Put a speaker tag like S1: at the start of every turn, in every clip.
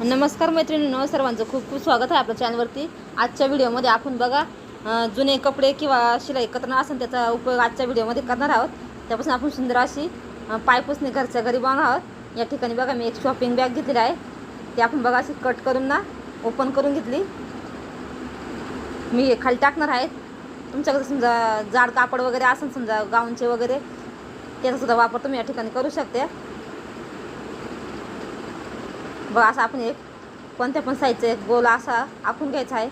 S1: नमस्कार मैत्रिणींनो सर्वांचं खूप खूप स्वागत आहे आपल्या चॅनलवरती आजच्या व्हिडिओमध्ये आपण बघा जुने कपडे किंवा शिलाई कतरणं असेल त्याचा उपयोग आजच्या व्हिडिओमध्ये करणार आहोत. त्यापासून आपण सुंदर अशी अं, घरच्या घरी बनवणार आहोत. या ठिकाणी बघा मी एक शॉपिंग बॅग घेतलेली आहे. ती आपण बघा अशी कट करून ना ओपन करून घेतली. मी हे खाली टाकणार आहेत तुमच्याकडे समजा जाड कापड वगैरे असेल समजा गाऊनचे वगैरे त्याचासुद्धा वापर तुम्ही या ठिकाणी करू शकते. बघा असं आपण एक कोणत्या पण साईजचं एक गोल असा आखून घ्यायचा आहे.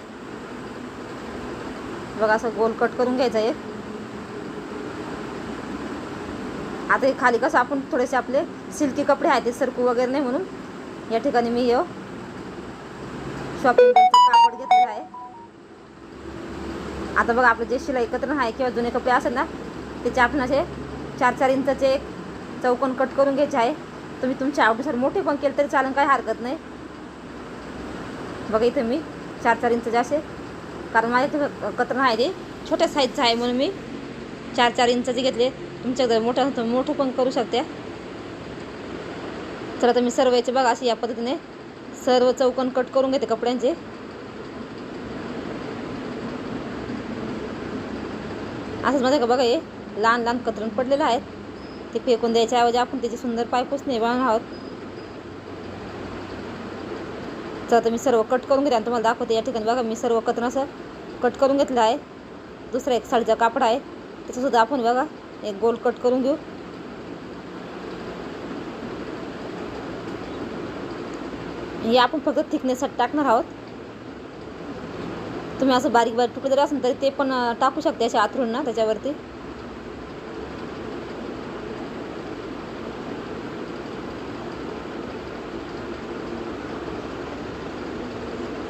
S1: बघा असं गोल कट करून घ्यायचा एक. आता हे खाली कसं आपण थोडेसे आपले सिल्की कपडे आहेत ते सरकू वगैरे नाही म्हणून. या ठिकाणी मी येऊ शॉपिंग हो कापड घेतलेलं आहे. आता बघा आपलं जे शिलाई एकत्र आहे किंवा जुने कपडे असेल ना त्याचे आपण असे चार चार इंचाचे एक चौकोन कट करून घ्यायचे आहे. तुम्ही तुमच्या आवडीनुसार मोठे पण केले तरी चालेल काही हरकत नाही. बघा इथं मी चार चार इंच असे. कारण माझ्या इथं कतरण आहे ते. छोट्या साईजचं आहे म्हणून मी चार चार इंचाचे घेतले. तुमच्याकडे मोठं होतं मोठं पण करू शकते. तर आता मी सर्व याचे बघा असे या पद्धतीने. सर्व चौकन कट करून घेते कपड्यांचे. असंच माझ्या का बघा हे लहान लहान कतरण पडलेलं आहे. ते फेकून द्यायच्या ऐवजी आपण त्याची सुंदर पायपुसणे बनवणार आहोत तर मी सर्व कट करून घेते आणि तुम्हाला दाखवते या ठिकाणी. बघा मी सर्व कतरण असं कट करून घेतलं आहे. दुसरा एक साडीचा कापड आहे. त्याचंसुद्धा आपण बघा एक गोल कट करून घेऊ. हे आपण फक्त थिकनेससाठी टाकणार आहोत. तुम्ही असं बारीक बारीक तुकडे जरी असेल तरी ते पण टाकू शकते अशा आथरूंना त्याच्यावरती.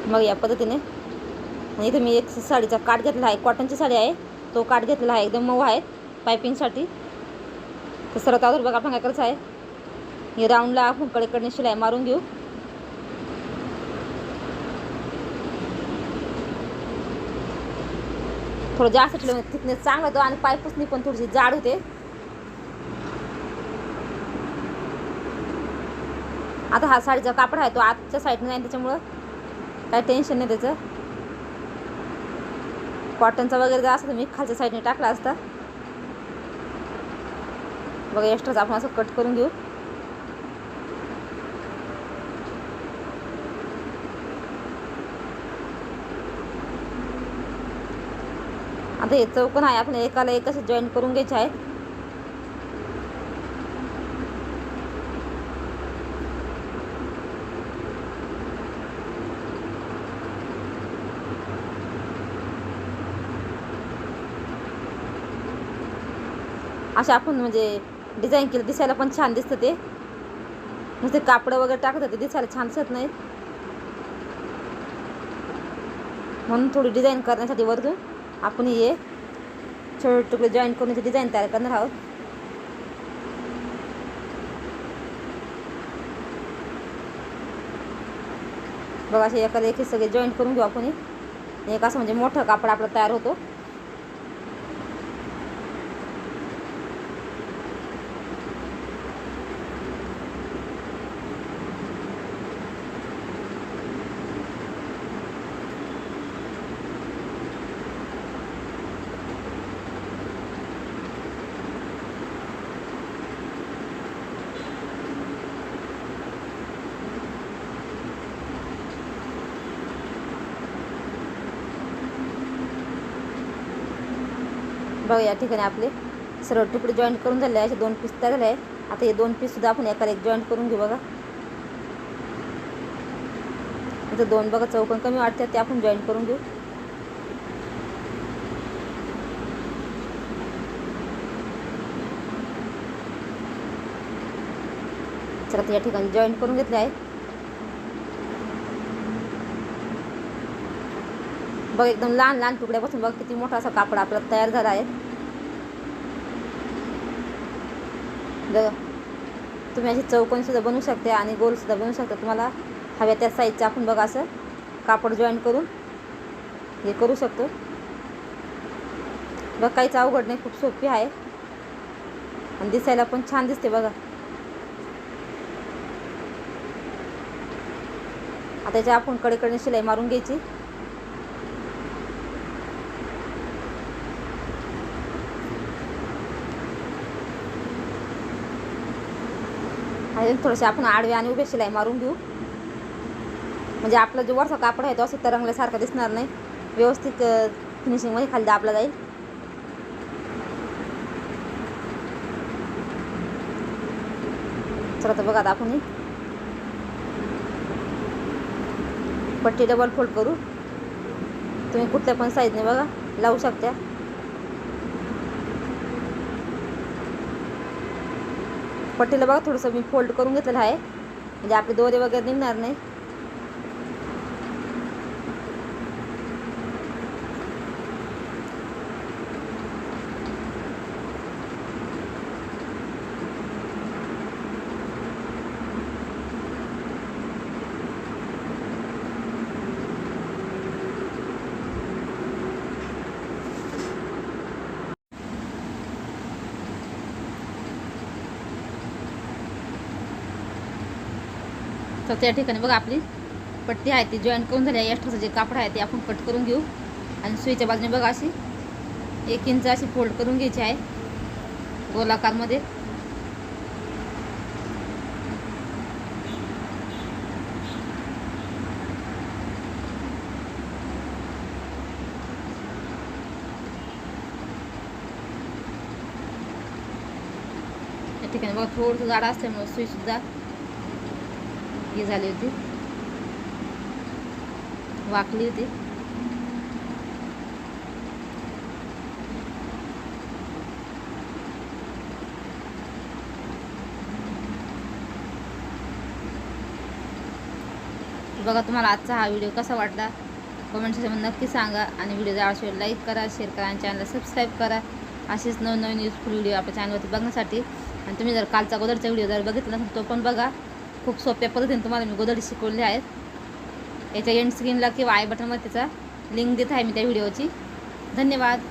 S1: मग या पद्धतीने. आणि इथे मी एक साडीचा काठ घेतला आहे. कॉटनची साडी आहे. तो काठ घेतलेला आहे. एकदम मऊ आहे. पायपिंगसाठी तर सर्वात अगोदर बघा आपण काय करायचं आहे. हे राऊंडला आपण कडेकडने शिलाई मारून घेऊ. थोडं जास्त ठेवलं म्हणजे तिथने चांगला होतो आणि पायपुसणी पण थोडीशी जाड होते. आता हा साडीचा कापड आहे. तो आतच्या साईडने नाही त्याच्यामुळं काय टेन्शन नाही त्याचं. कॉटनचा वगैरे जर असं तर मी खालच्या साईडने टाकला असता. बघा एक्स्ट्राच आपण असं कट करून घेऊ. आता हे चौकन आहे आपण एकाला एक जॉईन करून घ्यायचे आहे. असे आपण म्हणजे डिझाईन केलं दिसायला पण छान दिसतं ते. नुसते कापडं वगैरे टाकत होते दिसायला छान दिसत नाहीत. म्हणून थोडी डिझाईन करण्यासाठी वरतून आपण हे छोटे तुकडे जॉईन करून ते डिझाईन तयार करणार आहोत. बघा असे एखादे एक सगळे जॉईन करून घेऊ आपण एक असं म्हणजे मोठं कापड आपलं तयार होतो. बघा या ठिकाणी आपले सर्व तुकडे जॉईंट करून झाले असे दोन पीस तयार झाले. आहे आता हे दोन पीससुद्धा आपण एकाला एक जॉईंट करून घेऊ बघा. इथं दोन बघा चौकन कमी वाटतात ते आपण जॉईंट करून घेऊ. चला या ठिकाणी जॉईंट करून घेतले आहे. बघ एकदम लहान लहान तुकड्यापासून बघ किती मोठा असा कापड आपला तयार झाला आहे. ग तुम्ही अशी चौकोनीसुद्धा बनवू शकते आणि गोलसुद्धा बनवू शकता. तुम्हाला हव्या त्या साईजचं आपण बघा असं कापड जॉईन करून हे करू शकतो. बघ काहीच अवघड नाही खूप सोपी आहे. आणि दिसायला पण छान दिसते बघा. आता याच्या आपण कडेकडे शिलाई मारून घ्यायची. आणि थोडेसे आपण आडवे आणि उभे शिलाई मारून घेऊ. म्हणजे आपलं जो वरचा कापड आहे तो असं तरंगल्यासारखा दिसणार नाही. व्यवस्थित फिनिशिंगमध्ये खाली दाबला जाईल. चला तर बघा आता आपण पट्टी डबल फोल्ड करू. तुम्ही कुठल्या पण साईजने बघा. लावू शकता. पट्टीला बघा थोडंसं मी फोल्ड करून घेतलेलं आहे. म्हणजे आपले दोरे वगैरे निघणार नाही. तर त्या ठिकाणी बघा आपली पट्टी आहे ती जॉईन करून झाली. आहे एक्स्ट्राचं जे कापड आहे ते आपण कट करून घेऊ. आणि सुईच्या बाजूने बघा अशी एक इंच अशी फोल्ड करून घ्यायची आहे. गोलाकारमध्ये या ठिकाणी बघा थोडंसं जाडा असल्यामुळे सुईसुद्धा हे झाली होती. वाकली होती. बघा तुम्हाला आजचा हा व्हिडिओ कसा वाटला? कमेंट सेक्शनमध्ये नक्की सांगा आणि व्हिडिओ जर लाईक करा शेअर करा आणि चॅनलला सबस्क्राईब करा. असेच नवनवीन युजफुल व्हिडिओ आपल्या चॅनलवरती बघण्यासाठी. आणि तुम्ही जर कालचा गोदरचा व्हिडिओ जर बघितला नसेल तो पण बघा. खूप सोप्या पद्धतीने तुम्हाला मी गोदडी शिकवले आहेत. याच्या एंड स्क्रीनला किंवा आय बटनमध्ये त्याचा लिंक देत आहे मी त्या व्हिडिओची धन्यवाद.